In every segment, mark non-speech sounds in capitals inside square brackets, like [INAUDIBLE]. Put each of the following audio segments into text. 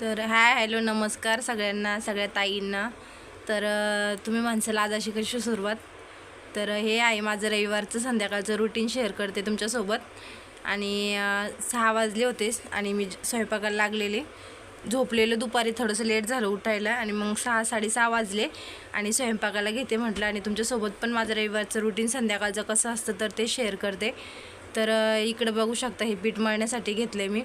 तर hi hello नमस्कार सगळ्यांना सगळ्या ताईंना. तर तुम्ही माणसाला आज अशी कशी सुरुवात? तर हे आहे माझं रविवारचं संध्याकाळचं रुटीन शेअर करते तुमच्यासोबत. आणि सहा वाजले होतेच आणि मी स्वयंपाकाला लागलेले. झोपलेलं दुपारी थोडंसं लेट झालं उठायला आणि मग सहा साडेसहा वाजले आणि स्वयंपाकाला घेते म्हटलं आणि तुमच्यासोबत पण माझं रविवारचं रुटीन संध्याकाळचं कसं असतं तर ते शेअर करते. तर इकडं बघू शकता हे पीठ मळण्यासाठी घेतलं आहे मी.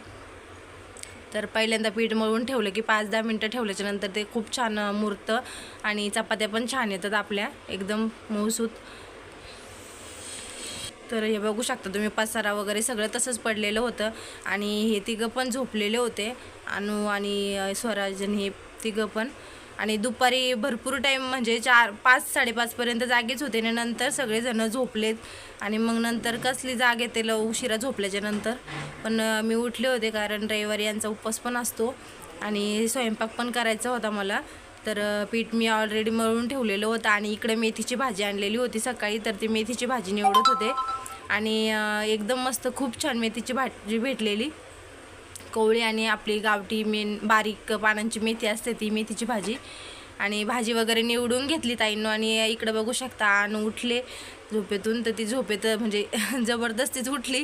तर पहिल्यांदा पीठ मळून ठेवलं की पाच दहा मिनटं ठेवल्याच्या नंतर ते खूप छान मुरतं आणि चपात्या पण छान येतात आपल्या. एकदम मऊसूत. तर हे बघू शकता तुम्ही पसारा वगैरे सगळं तसंच पडलेलं होतं आणि हे तिघं पण झोपलेले होते. अनु आणि स्वराजन हे तिघं पण. आणि दुपारी भरपूर टाईम म्हणजे चार पाच साडेपाचपर्यंत जागेच होते आणि नंतर सगळेजणं झोपलेत. आणि मग नंतर कसली जाग येते ल उशिरा झोपल्याच्या नंतर. पण मी उठले होते कारण रविवारी यांचा उपवास पण असतो आणि स्वयंपाक पण करायचा होता मला. तर पीठ मी ऑलरेडी मळून ठेवलेलं होतं आणि इकडे मेथीची भाजी आणलेली होती सकाळी तर ती मेथीची भाजी निवडत होते. आणि एकदम मस्त खूप छान मेथीची भाजी भेटलेली. कोवळी आणि आपली गावठी मेन बारीक पानांची मेथी असते ती मेथीची भाजी. आणि भाजी वगैरे निवडून घेतली ताईंनो आणि इकडं बघू शकता आणि उठले झोपेतून. तर ती झोपेत म्हणजे [LAUGHS] जबरदस्तीच उठली.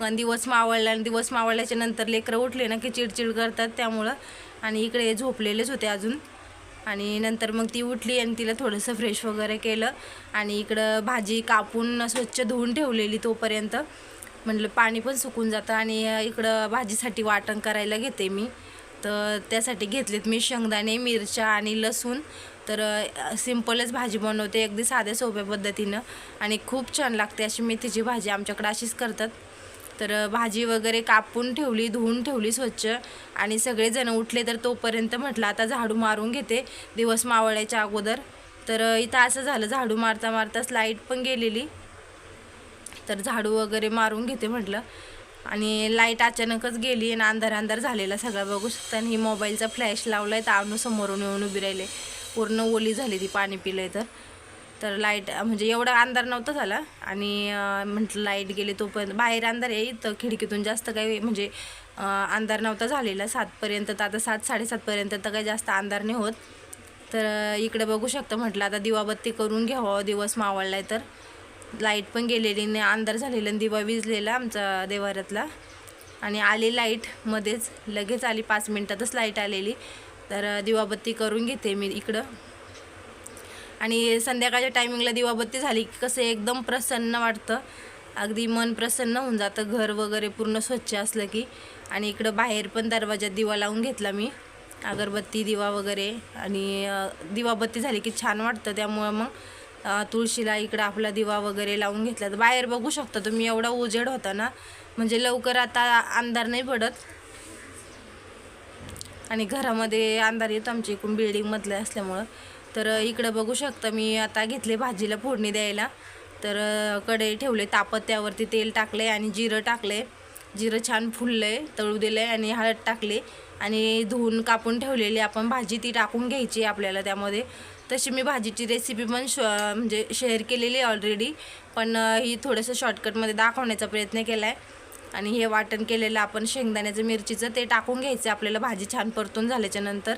आणि दिवस मावळला आणि दिवस मावळल्याच्या नंतर लेकरं उठले ना की चिडचिड करतात त्यामुळं. आणि इकडे झोपलेलेच होते अजून. आणि नंतर मग ती उठली आणि तिला थोडंसं फ्रेश वगैरे केलं. आणि इकडं भाजी कापून स्वच्छ धुवून ठेवलेली तोपर्यंत. म्हटलं पाणी पण सुकून जातं आणि इकडं भाजीसाठी वाटण करायला घेते मी. तर त्यासाठी घेतलेत मी शेंगदाणे मिरच्या आणि लसूण. तर सिम्पलच भाजी बनवते अगदी साध्या सोप्या पद्धतीनं. आणि खूप छान लागते अशी मेथीची भाजी आमच्याकडे अशीच करतात. तर भाजी वगैरे कापून ठेवली धुवून ठेवली स्वच्छ. आणि सगळेजण उठले तर तोपर्यंत म्हटलं आता झाडू मारून घेते. दिवस मावळायच्या अगोदर. तर इथं असं झालं झाडू मारता मारताच लाइट पण गेलेली. तर झाडू वगैरे मारून घेते म्हटलं. आणि लाइट अचानकच गेली आणि अंधार अंधार झालेला सगळं बघू शकता. आणि ही मोबाईलचा फ्लॅश लावला आहे तर आणू समोरून येऊन उभी राहिले. पूर्ण ओली झाली ती पाणी पिलंय तर. तर लाइट म्हणजे एवढा अंधार नव्हता झाला. आणि म्हटलं लाइट गेली तोपर्यंत बाहेर अंधार आहे. तर खिडकीतून जास्त काही म्हणजे अंधार नव्हता झालेला. सातपर्यंत तर आता सात साडेसातपर्यंत तर काही जास्त अंधार नाही होत. तर इकडे बघू शकता म्हटलं आता दिवाबत्ती करून घ्यावं. दिवस मावळला आहे तर. लाइट पण गेलेली नाही अंधार झालेला आणि दिवा विजलेला आमचा देवाऱ्यातला. आणि आली लाइट मध्येच लगेच आली पाच मिनटातच लाइट आलेली. तर दिवाबत्ती करून घेते मी इकडं. आणि संध्याकाळच्या टायमिंगला दिवाबत्ती झाली की कसं एकदम प्रसन्न वाटतं. अगदी मन प्रसन्न होऊन जातं घर वगैरे पूर्ण स्वच्छ असलं की. आणि इकडं बाहेर पण दरवाजात दिवा लावून घेतला मी. अगरबत्ती दिवा वगैरे आणि दिवाबत्ती झाली की छान वाटतं त्यामुळं मग. तुळशीला इकडं आपला दिवा वगैरे लावून घेतला. तर बाहेर बघू शकता तुम्ही एवढा उजेड होता ना. म्हणजे लवकर आता अंधार नाही पडत. आणि घरामध्ये अंधार येतो आमच्या इकडून बिल्डिंगमधले असल्यामुळं. तर इकडं बघू शकता मी आता घेतले भाजीला फोडणी द्यायला. तर कढई ठेवले तापत त्यावरती तेल टाकले आणि जिरं टाकले जिरं छान फुललं तळू दिलं आहे आणि हळद टाकले. आणि धुवून कापून ठेवलेली आपण भाजी ती टाकून घ्यायची आपल्याला त्यामध्ये. तशी मी भाजीची रेसिपी पण श म्हणजे शेअर केलेली ऑलरेडी पण ही थोडंसं शॉर्टकटमध्ये दाखवण्याचा प्रयत्न केला आहे आणि हे वाटण केलेलं आपण शेंगदाण्याचं मिरचीचं ते टाकून घ्यायचं. आपल्याला भाजी छान परतून झाल्याच्यानंतर.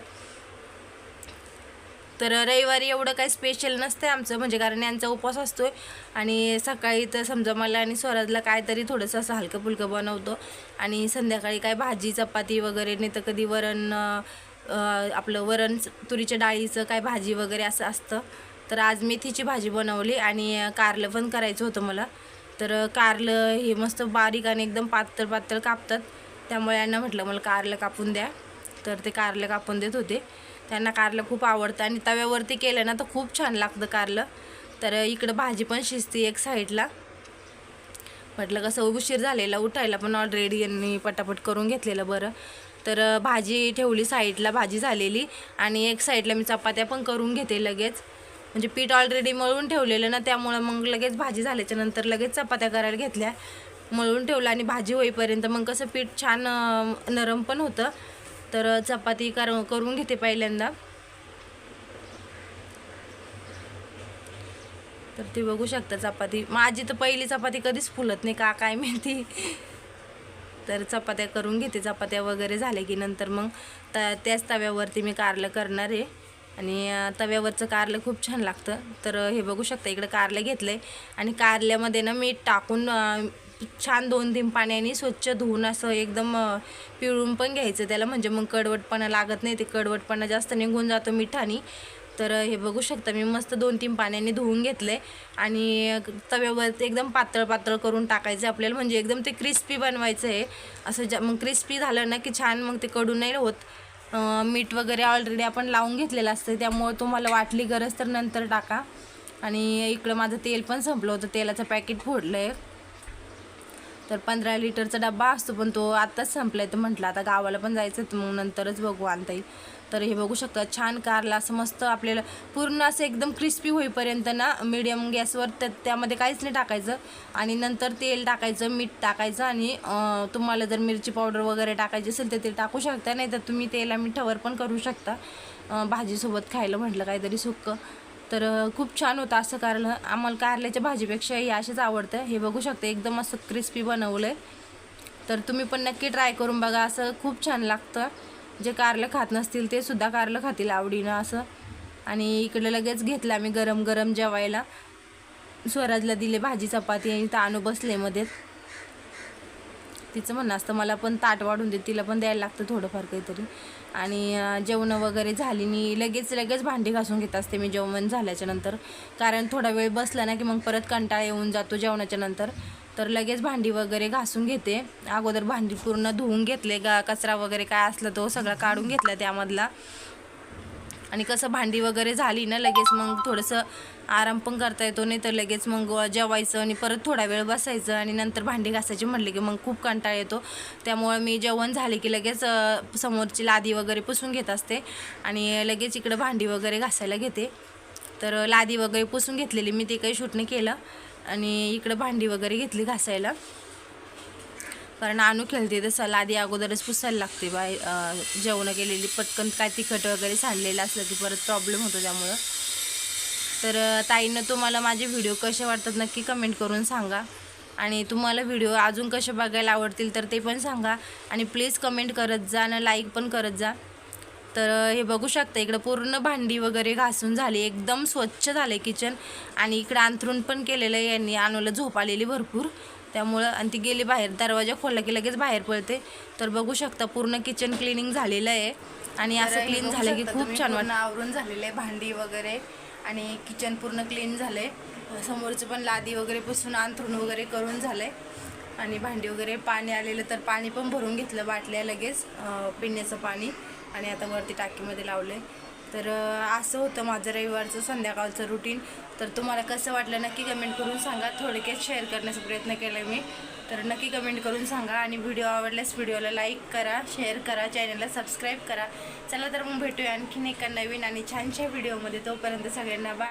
तर रविवारी एवढं काही स्पेशल नसतं आमचं. म्हणजे कारण यांचा उपवास असतो आणि सकाळी तर समजा मला आणि स्वराजला काहीतरी थोडंसं असं हलकं फुलकं बनवतो. आणि संध्याकाळी काय भाजी चपाती वगैरे नाही तर कधी वरण आपलं वरण तुरीच्या डाळीचं काय भाजी वगैरे असं असतं. तर आज मेथीची भाजी बनवली आणि कारलं पण करायचं होतं मला. तर कारलं हे मस्त बारीक आणि एकदम पातळ पातळ कापतात. त्यामुळे यांना म्हटलं मला कारलं कापून द्या. तर ते कारलं कापून देत होते. त्यांना कारलं खूप आवडतं आणि तव्यावरती केलं ना तर खूप छान लागतं कारलं. तर इकडं भाजी पण शिजते एक साईडला. म्हटलं कसं उशीर झालेला उठायला पण ऑलरेडी यांनी पटापट करून घेतलेलं बरं. तर भाजी ठेवली साईडला भाजी झालेली आणि एक साईडला मी चपात्या पण करून घेते लगेच. म्हणजे पीठ ऑलरेडी मळून ठेवलेलं ना त्यामुळं मग लगेच भाजी झाल्याच्यानंतर लगेच चपात्या करायला घेतल्या. मळून ठेवलं आणि भाजी होईपर्यंत मग कसं पीठ छान नरम पण होतं. तर चपाती कर करून घेते पहिल्यांदा. तर ती बघू शकता चपाती. माझी तर पहिली चपाती कधीच फुलत नाही का काय माहिती. तर चपात्या करून घेते. चपात्या वगैरे झाल्या की नंतर मग त त्याच तव्यावरती मी कारलं करणार आहे. आणि तव्यावरचं कारलं खूप छान लागतं. तर हे बघू शकता इकडं कारलं घेतलं आहे आणि कारल्यामध्ये ना मीठ टाकून छान दोन तीन पाण्याने स्वच्छ धुवून असं एकदम पिळून पण घ्यायचं. त्याला म्हणजे मग कडवटपणा लागत नाही. ते कडवटपणा जास्त निघून जातो मिठाने. तर हे बघू शकता मी मस्त दोन तीन पाण्याने धुवून घेतले आणि तव्यावर एकदम पातळ पातळ करून टाकायचं आपल्याला. म्हणजे एकदम ते क्रिस्पी बनवायचं आहे असं ज्या मग क्रिस्पी झालं ना की छान मग ते कडू नाही होत. मीठ वगैरे ऑलरेडी आपण लावून घेतलेलं असतं त्यामुळे तुम्हाला वाटली गरज तर नंतर टाका. आणि इकडं माझं तेल पण संपलं होतं तेलाचं पॅकेट फोडलं आहे तर पंधरा लिटरचा डब्बा असतो पण तो आत्ताच संपला आहे तर म्हटलं आता गावाला पण जायचं तर मग नंतरच बघू आणता येईल. तर हे बघू शकता छान कारला असं मस्त आपल्याला पूर्ण असं एकदम क्रिस्पी होईपर्यंत ना मिडियम गॅसवर त्या त्यामध्ये काहीच नाही टाकायचं. आणि नंतर तेल टाकायचं मीठ टाकायचं आणि तुम्हाला जर मिरची पावडर वगैरे टाकायची असेल तर ते टाकू शकता. नाही तर तुम्ही तेला मिठावर पण करू शकता. भाजीसोबत खायला म्हटलं काहीतरी सुक्कं. तर खूप छान होतं असं कारलं आम्हाला कारल्याच्या भाजीपेक्षा हे असेच आवडतं. हे बघू शकता एकदम असं क्रिस्पी बनवलं आहे तर तुम्ही पण नक्की ट्राय करून बघा. असं खूप छान लागतं. जे कारलं खात नसतील ते सुद्धा कारलं खातील आवडीनं असं. आणि इकडे लगेच घेतलं आम्ही गरम गरम जेवायला. स्वराजला दिले भाजी चपाती आणि तानू बसले मध्ये तिचं म्हणणं असतं मला पण ताट वाढून दे तिला पण द्यायला लागतं थोडंफार काहीतरी. आणि जेवणं वगैरे झाली मी लगेच लगेच भांडी घासून घेत असते मी जेवण झाल्याच्यानंतर. कारण थोडा वेळ बसला ना की मग परत कंटाळा येऊन जातो जेवणाच्या नंतर. तर लगेच भांडी वगैरे घासून घेते. अगोदर भांडी पूर्ण धुवून घेतले गा कचरा वगैरे काय असला तो सगळा काढून घेतला त्यामधला. आणि कसं भांडी वगैरे झाली ना लगेच मग थोडंसं आराम पण करता येतो नाही तर लगेच मग जेवायचं आणि परत थोडा वेळ बसायचं आणि नंतर भांडी घासायची म्हटले की मग खूप कंटाळा येतो. त्यामुळे मी जेवण झाले की लगेच समोरची लादी वगैरे पुसून घेत असते आणि लगेच इकडं भांडी वगैरे घासायला घेते. तर लादी वगैरे पुसून घेतलेली मी ते काही शूट नाही केलं आणि इकडं भांडी वगैरे घेतली घासायला. कारण आणू खेळते तसं आधी अगोदरच पुसायला लागते बाय जेवणं केलेली पटकन काय तिखट वगैरे सांडलेलं असलं की परत प्रॉब्लेम होतो त्यामुळं. तर ताईनं तुम्हाला माझे व्हिडिओ कसे वाटतात नक्की कमेंट करून सांगा. आणि तुम्हाला व्हिडिओ अजून कसे बघायला आवडतील तर ते पण सांगा. आणि प्लीज कमेंट करत जा आणि लाईक पण करत जा. तर हे बघू शकता इकडं पूर्ण भांडी वगैरे घासून झाली एकदम स्वच्छ झाले किचन आणि इकडं अंथरूण पण केलेलं आहे यांनी आणूला झोप आलेली भरपूर. त्यामुळं आणि ती गेली बाहेर दरवाजा खोलला की लगेच बाहेर पडते तर बघू शकता पूर्ण किचन क्लिनिंग झालेलं आहे. आणि असं क्लीन झालं की खूप छान वाटतं. आवरून झालेलं आहे भांडी वगैरे आणि किचन पूर्ण क्लीन झालंय. समोरचं पण लादी वगैरे पुसून अंथरूण वगैरे करून झालंय. आणि भांडी वगैरे पाणी आलेलं तर पाणी पण भरून घेतलं बाटल्या लगेच पिण्याचं पाणी. आणि आता वरती टाकीमध्ये लावलंय. तर असं होतं माझं रविवारचं संध्याकाळचं रुटीन तर तुम्हाला कसं वाटलं नक्की कमेंट करून सांगा. थोडक्यात शेअर करण्याचा प्रयत्न केला मी. तर नक्की कमेंट करून सांगा आणि व्हिडिओ आवडल्यास व्हिडिओला लाईक करा शेअर करा चॅनलला सबस्क्राईब करा. चला तर मग भेटूया आणखीन एका नवीन आणि छानशा व्हिडिओमध्ये तोपर्यंत सगळ्यांना बा